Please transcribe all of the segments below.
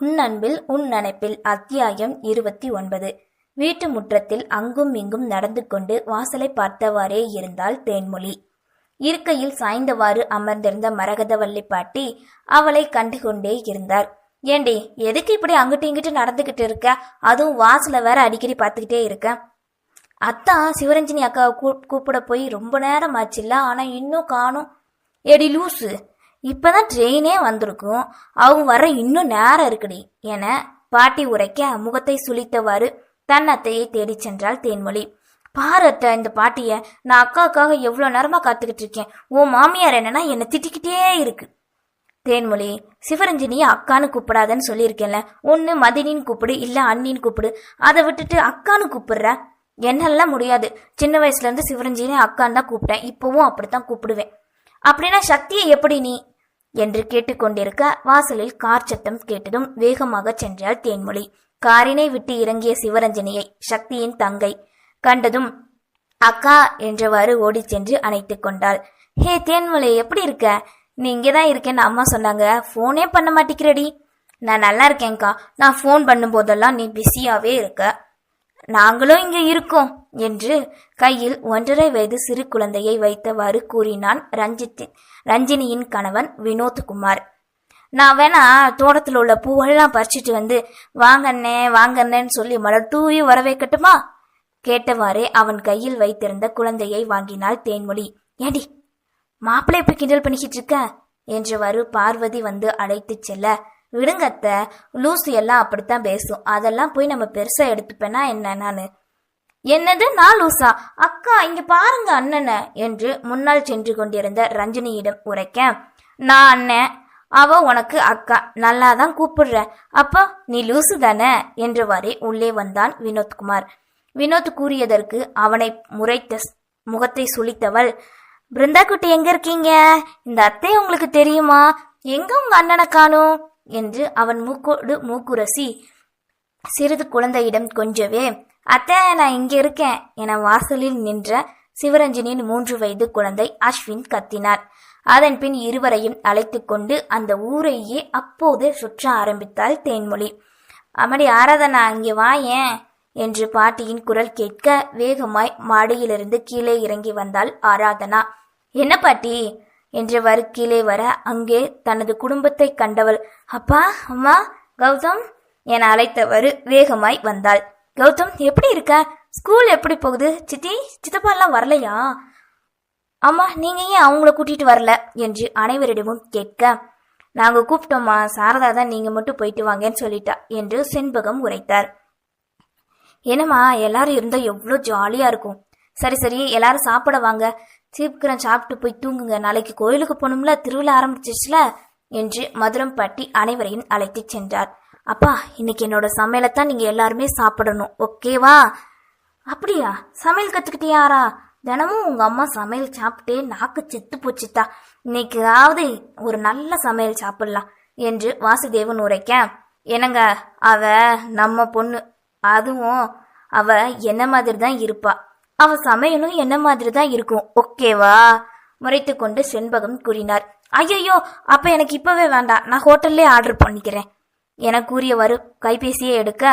உன் அன்பில் உன் நினைப்பில் அத்தியாயம் இருபத்தி ஒன்பது. வீட்டு முற்றத்தில் அங்கும் இங்கும் நடந்து கொண்டு வாசலை பார்த்தவாறே இருந்தாள் தேன்மொழி. இருக்கையில் சாய்ந்தவாறு அமர்ந்திருந்த மரகதவல்லி பாட்டி அவளை கண்டு கொண்டே இருந்தார். ஏண்டி எதுக்கு இப்படி அங்கிட்டு இங்கிட்டு நடந்துகிட்டு இருக்க? அதுவும் வாசல வேற அடிக்கடி பார்த்துக்கிட்டே இருக்க. அத்தான் சிவரஞ்சினி அக்காவை கூ கூப்பிட போய் ரொம்ப நேரம் ஆச்சுல்ல ஆனா இன்னும் காணும். எடி லூசு இப்போ தான் ட்ரெயினே வந்திருக்கும். அவங்க வர இன்னும் நேரம் இருக்குடி என பாட்டி உரைக்க முகத்தை சுளித்தவாறு தன் அத்தையை தேடிச் சென்றாள் தேன்மொழி. பாரு அத்தை இந்த பாட்டிய நான் அக்காவுக்காக எவ்வளோ நேரமா காத்துக்கிட்டு இருக்கேன். உன் மாமியார் என்னன்னா என்னை திட்டிக்கிட்டே இருக்கு. தேன்மொழி சிவரஞ்சினியை அக்கான்னு கூப்பிடாதன்னு சொல்லியிருக்கேன்ல. ஒன்று மதினின்னு கூப்பிடு இல்லை அண்ணின்னு கூப்பிடு. அதை விட்டுட்டு அக்கான்னு கூப்பிடுற? என்னெல்லாம் முடியாது. சின்ன வயசுலேருந்து சிவரஞ்சினியை அக்கான்னு தான் கூப்பிட்டேன். இப்போவும் அப்படித்தான் கூப்பிடுவேன். அப்படின்னா சக்தியை எப்படி நீ என்று கேட்டுக்கொண்டிருக்க வாசலில் கார் சத்தம் கேட்டதும் வேகமாக சென்றாள் தேன்மொழி. காரினை விட்டு இறங்கிய சிவரஞ்சனியை சக்தியின் தங்கை கண்டதும் அக்கா என்றவாறு ஓடிச் சென்று அணைத்துக் கொண்டாள். ஹே தேன்மொழி எப்படி இருக்க? நீ இங்கதான் இருக்கேன்னு அம்மா சொன்னாங்க. ஃபோனே பண்ண மாட்டேங்கிறடி. நான் நல்லா இருக்கேன்க்கா. நான் ஃபோன் பண்ணும்போதெல்லாம் நீ பிஸியாவே இருக்க. நாங்களும் இங்கே இருக்கோம் என்று கையில் ஒன்றரை வயது சிறு குழந்தையை வைத்தவாறு கூறினான் ரஞ்சித் ரஞ்சினியின் கணவன் வினோத்குமார் நான் வேணா தோட்டத்தில் உள்ள பூவெல்லாம் பறிச்சிட்டு வந்து வாங்கண்ணே வாங்கண்ணேன்னு சொல்லி மலர் தூவி வர வைக்கட்டுமா? கேட்டவாறே அவன் கையில் வைத்திருந்த குழந்தையை வாங்கினாள் தேன்மொழி ஏடி மாப்பிள்ளை இப்ப கிண்டல் பண்ணிக்கிட்டு இருக்க? என்றவாறு பார்வதி வந்து அழைத்துச் செல்ல விடுங்க அத்தை லூசு எல்லாம் அப்படித்தான் பேசும். அதெல்லாம் போய் நம்ம பெருசா எடுத்துப்பேனா என்ன நானு? என்னது? நான் லூசா? அக்கா இங்க பாருங்க அண்ணனை. என்று முன்னால் சென்று கொண்டிருந்த ரஞ்சினியிடம் உரைக்க நான் அண்ணன். அவ உனக்கு அக்கா. நல்லா தான் கூப்பிடுற. அப்போ நீ லூசு தானே? என்றவாறே உள்ளே வந்தான் வினோத்குமார். வினோத் கூறியதற்கு அவனை முறைத்த முகத்தை சுளித்தவள் பிருந்தா குட்டி எங்க இருக்கீங்க? இந்த அத்தை உங்களுக்கு தெரியுமா? எங்க உங்க அண்ணனை காணும்? என்று அவன் மூக்கோடு மூக்குரசி சிறிது குழந்தையிடம் கொஞ்சவே. அத்தை நான் இங்க இருக்கேன் என வாசலில் நின்ற சிவரஞ்சனின் மூன்று வயது குழந்தை அஸ்வின் கத்தினார் அதன் பின் இருவரையும் அழைத்து கொண்டு அந்த ஊரையே அப்போதே சுற்ற ஆரம்பித்தாள் தேன்மொழி. அமடி ஆராதனா இங்கே வா ஏன்? என்று பாட்டியின் குரல் கேட்க வேகமாய் மாடியிலிருந்து கீழே இறங்கி வந்தாள் ஆராதனா. என்ன பாட்டி? என்றவாறு கீழே வர அங்கே தனது குடும்பத்தை கண்டவள் அப்பா அம்மா கௌதம் என அழைத்தவாறு வேகமாய் வந்தாள். கௌதம் எப்படி இருக்க? ஸ்கூல் எப்படி போகுது? சித்தி சித்தப்பா எல்லாம் வரலையா? அம்மா நீங்க ஏன் அவங்கள கூட்டிட்டு வரல? என்று அனைவரிடமும் கேட்க நாங்க கூப்பிட்டோம்மா சாரதா தான் நீங்க மட்டும் போயிட்டு வாங்கன்னு சொல்லிட்டா என்று செண்பகம் உரைத்தார். என்னம்மா எல்லாரும் இருந்தா எவ்வளோ ஜாலியா இருக்கும். சரி சரி எல்லாரும் சாப்பிட வாங்க. சீக்கிரம் சாப்பிட்டு போய் தூங்குங்க. நாளைக்கு கோயிலுக்கு போகணும்ல? திருவிழா ஆரம்பிச்சிச்சுல என்று மதுரம் பாட்டி அனைவரையும் அழைத்து சென்றார். அப்பா இன்னைக்கு என்னோட சமையலைத்தான் நீங்க எல்லாருமே சாப்பிடணும். ஓகேவா அப்படியா? சமையல் கத்துக்கிட்டியாரா தினமும் உங்க அம்மா சமையல் சாப்பிட்டே நாக்கு செத்து போச்சுத்தா. இன்னைக்காவது ஒரு நல்ல சமையல் சாப்பிடலாம் என்று வாசுதேவன் உரைக்க என்னங்க அவ நம்ம பொண்ணு. அதுவும் அவ என்ன மாதிரி தான் இருப்பா? அவ சமையலும் என்ன மாதிரி தான் இருக்கும் ஓகேவா? முறைத்து கொண்டு செண்பகம் கூறினார். ஐயோ அப்ப எனக்கு இப்பவே வேண்டாம். நான் ஹோட்டல்லே ஆர்டர் பண்ணிக்கிறேன். என கூறியவாறு கைபேசியை எடுக்க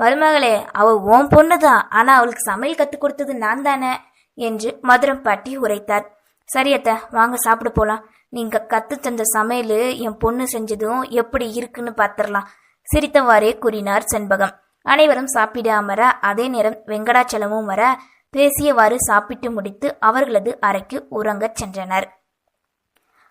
மருமகளே அவ உன் பொண்ணுதான். ஆனா அவளுக்கு சமையல் கத்து கொடுத்தது நான் தானே என்று மதுரம் பாட்டி உரைத்தார். சரி வாங்க சாப்பிட போலாம். நீங்க கத்து தந்த சமையல் என் பொண்ணு செஞ்சதும் எப்படி இருக்குன்னு பாத்திரலாம். சிரித்தவாறே கூறினார் செண்பகம். அனைவரும் சாப்பிட அமர அதே நேரம் வெங்கடாச்சலமும் வர பேசியவாறு சாப்பிட்டு முடித்து அவர்களது அறைக்கு உறங்கச் சென்றனர்.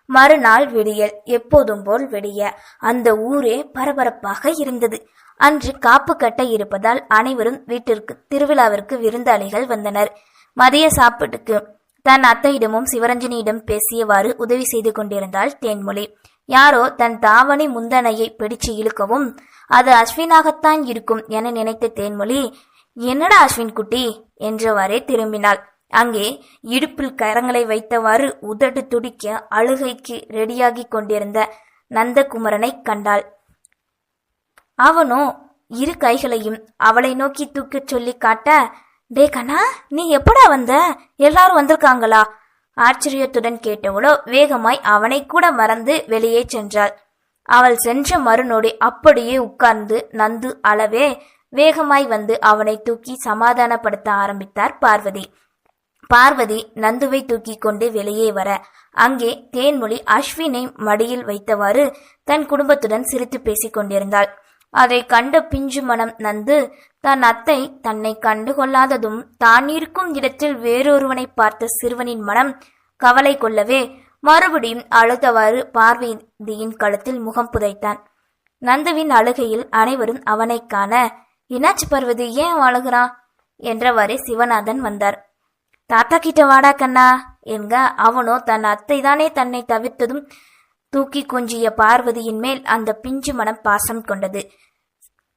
மறுநாள் விடியல் எப்போதும் போல் விடிய அந்த ஊரே பரபரப்பாக இருந்தது. அன்று காப்பு கட்ட இருப்பதால் அனைவரும் வீட்டிற்கு திருவிழாவிற்கு விருந்தாளிகள் வந்தனர். மதிய சாப்பாட்டுக்கு தன் அத்தையிடமும் சிவரஞ்சனியிடம் பேசியவாறு உதவி செய்து கொண்டிருந்தாள் தேன்மொழி. யாரோ தன் தாவணி முந்தனையை பிடிச்சு இழுக்கவும் அது அஸ்வினாகத்தான் இருக்கும் என நினைத்த தேன்மொழி என்னடா அஸ்வின் குட்டி என்றவாறே திரும்பினாள். அங்கே இடுப்பில் கரங்களை வைத்தவாறு உதடு துடிக்க அழுகைக்கு ரெடியாகிக் கொண்டிருந்த நந்தகுமரனை கண்டாள். அவனோ இரு கைகளையும் அவளை நோக்கி தூக்கச் சொல்லி காட்ட டே கண்ணா நீ எப்படா வந்த? எல்லாரும் வந்திருக்காங்களா? ஆச்சரியத்துடன் கேட்டவளோ வேகமாய் அவனை கூட மறந்து வெளியே சென்றாள். அவள் சென்ற மறுநொடி அப்படியே உட்கார்ந்து நந்து அளவே வேகமாய் வந்து அவனை தூக்கி சமாதானப்படுத்த ஆரம்பித்தார் பார்வதி. பார்வதி நந்துவை தூக்கி கொண்டு வெளியே வர அங்கே தேன்மொழி அஸ்வினை மடியில் வைத்தவாறு தன் குடும்பத்துடன் சிரித்து பேசிக் கொண்டிருந்தாள். அதை கண்ட பிஞ்சு மனம் நந்து தன் அத்தை தன்னை கண்டு கொள்ளாததும் தான் இருக்கும் இடத்தில் வேறொருவனை பார்த்த சிறுவனின் மனம் கவலை கொள்ளவே மறுபடியும் அழுதவாறு பார்வதியின் கழுத்தில் முகம் புதைத்தான். நந்துவின் அழுகையில் அனைவரும் அவனைக் காண என்னாச்சு பர்வதி? ஏன் அழுகிறான் என்றவாறே சிவநாதன் வந்தார். தாத்தா கிட்ட வாடா கண்ணா என்க அவனோ தன் அத்தை தானே தன்னை தவிர்த்ததும் தூக்கி கொஞ்சிய பார்வதியின் மேல் அந்த பிஞ்சு மனம் பாசம் கொண்டது.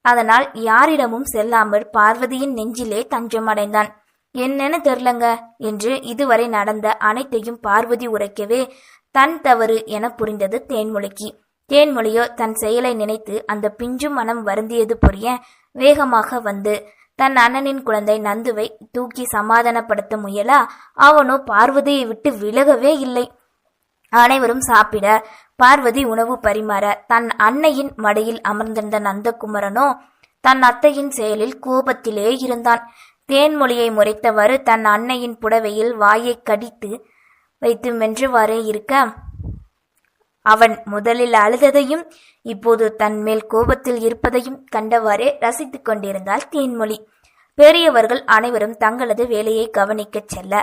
அதனால் யாரிடமும் செல்லாமல் பார்வதியின் நெஞ்சிலே தஞ்சமடைந்தான் என்னன்னு தெரிலங்க என்று இதுவரை நடந்த அனைத்தையும் பார்வதி உரைக்கவே தன் தவறு என புரிந்தது தேன்மொழிக்கு. தேன்மொழியோ தன் செயலை நினைத்து அந்த பிஞ்சு மனம் வருந்தியது புரிய வேகமாக வந்து தன் அண்ணனின் குழந்தை நந்துவை தூக்கி சமாதானப்படுத்த முயல அவனோ பார்வதியை விட்டு விலகவே இல்லை. அனைவரும் சாப்பிட பார்வதி உணவு பரிமாற தன் அன்னையின் மடியில் அமர்ந்திருந்த நந்தகுமரனோ தன் அத்தையின் செயலில் கோபத்திலே இருந்தான். தேன்மொழியை முறைத்தவாறு தன் அன்னையின் புடவையில் வாயை கடித்து வைத்து மென்றவாறே இருக்க? அவன் முதலில் அழுததையும் இப்போது தன் மேல் கோபத்தில் இருப்பதையும் கண்டவாறே ரசித்துக் கொண்டிருந்தாள் தேன்மொழி. பெரியவர்கள் அனைவரும் தங்களது வேலையை கவனிக்கச் செல்ல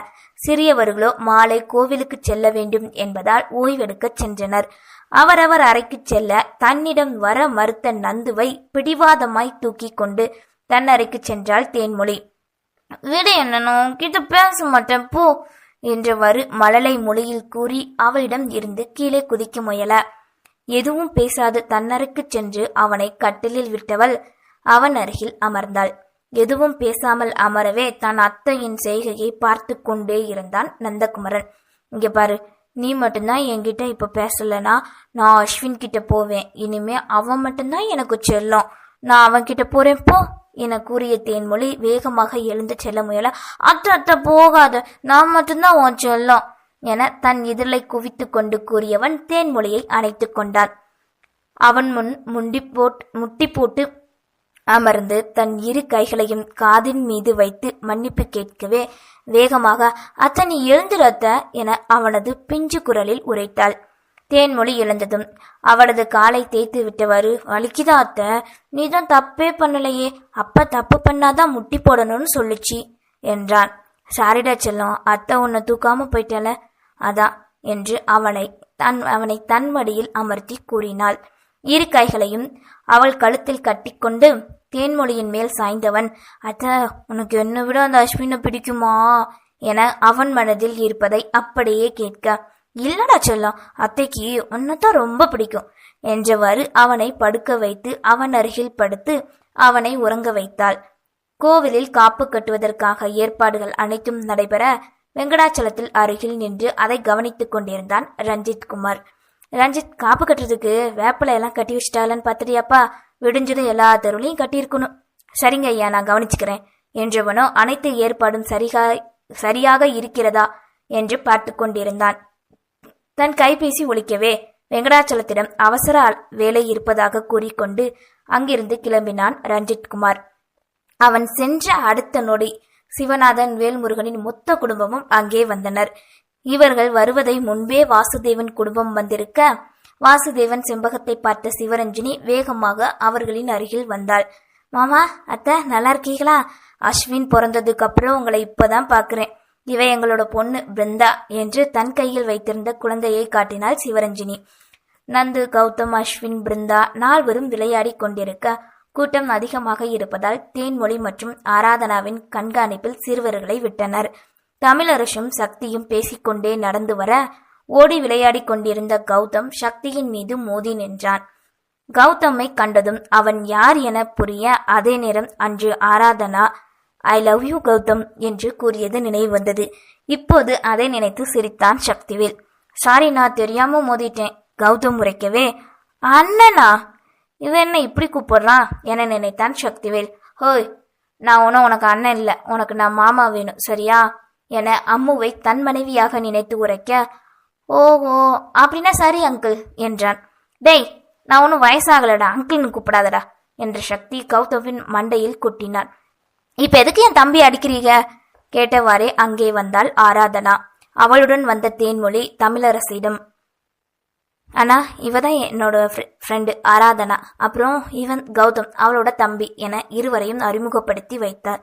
சிறியவர்களோ மாலை கோவிலுக்கு செல்ல வேண்டும் என்பதால் ஓய்வெடுக்கச் சென்றனர். அவரவர் அறைக்குச் செல்ல தன்னிடம் வர மறுத்த நந்துவை பிடிவாதமாய் தூக்கி கொண்டு தன் அறைக்கு சென்றாள் தேன்மொழி. விடு என்னனோ கிட்ட பேச மாட்டேன். போ. என்றவாறு மழலை மொழியில் கூறி அவளிடம் இருந்து கீழே குதிக்க முயல. எதுவும் பேசாது தன்னருக்கு சென்று அவனை கட்டிலில் விட்டவள் அவன் அருகில் அமர்ந்தாள். எதுவும் பேசாமல் அமரவே தன் அத்தையின் செய்கையை பார்த்து கொண்டே இருந்தான் நந்தகுமரன். இங்க பாரு நீ மட்டும்தான் என்கிட்ட இப்ப பேசலனா? நான் அஸ்வின் கிட்ட போவேன். இனிமே அவன் மட்டும்தான் எனக்கு செல்லும். நான் அவன் கிட்ட போறேன் போ. என கூறிய தேன்மொழி வேகமாக எழுந்து செல்ல முயல அத்தை அத்தை போகாத. நான் மட்டும்தான் உன் சொல்லும் என தன் இதழை குவித்து கொண்டு கூறியவன் தேன்மொழியை அணைத்து கொண்டான். அவன் முன் முண்டி போட் முட்டி போட்டு அமர்ந்து தன் இரு கைகளையும் காதின் மீது வைத்து மன்னிப்பு கேட்கவே வேகமாக அத்தனை நீ எழுந்துரு அத்த என அவனது பிஞ்சு குரலில் உரைத்தாள். தேன்மொழி எழுந்ததும் அவளது காலை தேய்த்து விட்டவாறு வலிக்குதா அத்த? நீ தான் தப்பே பண்ணலையே. அப்பா தப்பு பண்ணாதான் முட்டி போடணும்னு சொல்லுச்சு என்றான். சாரிடா செல்லம் அத்தை உன்னை தூக்காம போயிட்டல அதான் என்று அவனை தன் அவனை தன் மடியில் அமர்த்தி கூறினாள். இரு கைகளையும் அவள் கழுத்தில் கட்டிக்கொண்டு தேன்மொழியின் மேல் சாய்ந்தவன் அத்த உனக்கு என்னை விட அந்த அஸ்வினை பிடிக்குமா? என அவன் மனதில் இருப்பதை அப்படியே கேட்க இல்லடா செல்லம் அத்தைக்கு உன்னைத்தான் ரொம்ப பிடிக்கும் என்றவாறு அவனை படுக்க வைத்து அவன் அருகில் படுத்து அவனை உறங்க வைத்தாள். கோவிலில் காப்பு கட்டுவதற்காக ஏற்பாடுகள் அனைத்தும் நடைபெற வெங்கடாச்சலத்தில் அருகில் நின்று அதை கவனித்துக் கொண்டிருந்தான் ரஞ்சித் குமார். ரஞ்சித் காப்பு கட்டுறதுக்கு வேப்பிலை எல்லாம் கட்டி வச்சிட்டாளன்னு பார்த்துட்டியாப்பா? விடிஞ்சதும் எல்லா தெருவுலையும் கட்டியிருக்கணும். சரிங்க ஐயா நான் கவனிச்சுக்கிறேன் என்றவனோ அனைத்து ஏற்பாடும் சரிகா சரியாக இருக்கிறதா என்று பார்த்து கொண்டிருந்தான். தன் கைபேசி ஒழிக்கவே வெங்கடாச்சலத்திடம் அவசர வேலை இருப்பதாக கூறிக்கொண்டு அங்கிருந்து கிளம்பினான் ரஞ்சித்குமார். அவன் சென்ற அடுத்த நொடி சிவநாதன் வேல்முருகனின் மொத்த குடும்பமும் அங்கே வந்தனர். இவர்கள் வருவதை முன்பே வாசுதேவன் குடும்பம் வந்திருக்க வாசுதேவன் செம்பகத்தை பார்த்த சிவரஞ்சினி வேகமாக அவர்களின் அருகில் வந்தாள். மாமா அத்தை நல்லா இருக்கீங்களா? அஸ்வின் பிறந்ததுக்கு அப்புறம் உங்களை இப்பதான் பாக்குறேன். இவ எங்களோட பொண்ணு பிருந்தா என்று தன் கையில் வைத்திருந்த குழந்தையை காட்டினாள் சிவரஞ்சினி. நந்து கௌதம் அஸ்வின் பிருந்தா நால்வரும் விளையாடி கொண்டிருக்க கூட்டம் அதிகமாக இருப்பதால் தேன்மொழி மற்றும் ஆராதனாவின் கண்காணிப்பில் சிறுவர்களை விட்டனர். தமிழரசும் சக்தியும் பேசிக்கொண்டே நடந்து வர ஓடி விளையாடி கொண்டிருந்த கௌதம் சக்தியின் மீது மோதி நின்றான். கௌதமை கண்டதும் அவன் யார் என புரிய அதே நேரம் அன்று Aradhana I love you Gautham என்று கூறியது நினைவு வந்தது. இப்போது அதை நினைத்து சிரித்தான் சக்திவேல். சாரி நான் தெரியாம மோதிட்டேன். கௌதம் உரைக்கவே அண்ணனா இவன் என்ன இப்படி கூப்பிடுறான் என நினைத்தான் சக்திவேல். ஹோய் நான் ஒன்றும் உனக்கு அண்ணன் இல்லை. உனக்கு நான் மாமா வேணும். சரியா? என அம்முவை தன் மனைவியாக நினைத்து உரைக்க ஓஹோ அப்படின்னா சரி அங்கிள் என்றான். டேய் நான் ஒன்றும் வயசாகலடா. அங்கிள்னு கூப்பிடாதடா என்று சக்தி கௌதமின் மண்டையில் கொட்டினான். இப்ப எதுக்கு என் தம்பி அடிக்கிறீங்க? கேட்டவாறே அங்கே வந்தாள் ஆராதனா. அவளுடன் வந்த தேன்மொழி தமிழரசியிடம் அண்ணா இவ தான் என்னோட ஃப்ரெண்டு ஆராதனா. அப்புறம் இவன் கௌதம் அவளோட தம்பி என இருவரையும் அறிமுகப்படுத்தி வைத்தார்.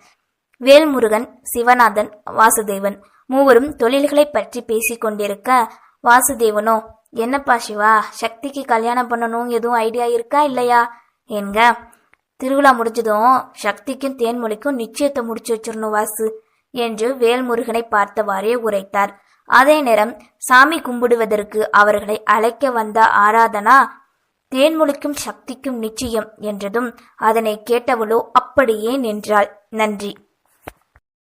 வேல்முருகன் சிவநாதன் வாசுதேவன் மூவரும் தொழில்களை பற்றி பேசிக் கொண்டிருக்க வாசுதேவனோ என்னப்பா சிவா? சக்திக்கு கல்யாணம் பண்ணணும் எதுவும் ஐடியா இருக்கா இல்லையா? என்க திருவிழா முடிஞ்சதும் சக்திக்கும் தேன்மொழிக்கும் நிச்சயத்தை முடிச்சு வச்சிடணும் வாசு என்று வேல்முருகனை பார்த்தவாறே உரைத்தார். அதே நேரம் சாமி கும்பிடுவதற்கு அவர்களை அழைக்க வந்த ஆராதனா தேன்மொழிக்கும் சக்திக்கும் நிச்சயம் என்றதும் அதனை கேட்டவளோ அப்படியே நின்றாள். நன்றி.